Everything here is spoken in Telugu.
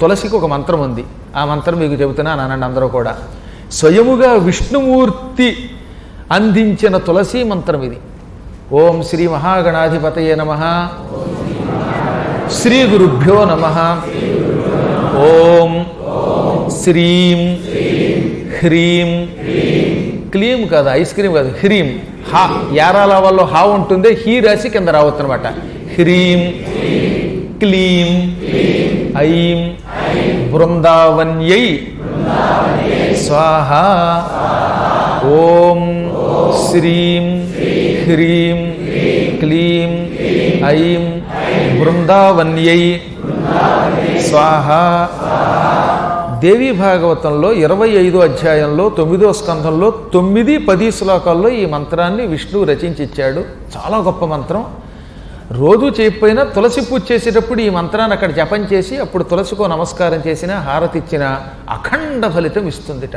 తులసికి ఒక మంత్రం ఉంది. ఆ మంత్రం మీకు చెబుతున్నాను అనండి అందరూ కూడా. స్వయముగా విష్ణుమూర్తి అందించిన తులసి మంత్రం ఇది. ఓం శ్రీ మహాగణాధిపతయే నమ. శ్రీ గురుభ్యో నమ. ఓం శ్రీం హ్రీం. క్లీం కాదు ఐస్ క్రీమ్ కాదు హ్రీం. హా యారాల వల్ల హా ఉంటుంది హీ రాసి కింద రావచ్చు అనమాట హ్రీం క్లీం ఐం బృందావన్యై. స్వాహ. ఓం శ్రీం హ్రీం క్లీం ఐం బృందావన్యై. స్వాహ. దేవీ భాగవతంలో ఇరవై ఐదో అధ్యాయంలో తొమ్మిదో స్కంధంలో తొమ్మిది పది శ్లోకాల్లో ఈ మంత్రాన్ని విష్ణువు రచించి ఇచ్చాడు చాలా గొప్ప మంత్రం. రోజు చేయకపోయినా తులసి పూజ చేసేటప్పుడు ఈ మంత్రాన్ని అక్కడ జపం చేసి అప్పుడు తులసికో నమస్కారం చేసినా హారతిచ్చినా అఖండ ఫలితం ఇస్తుందిట.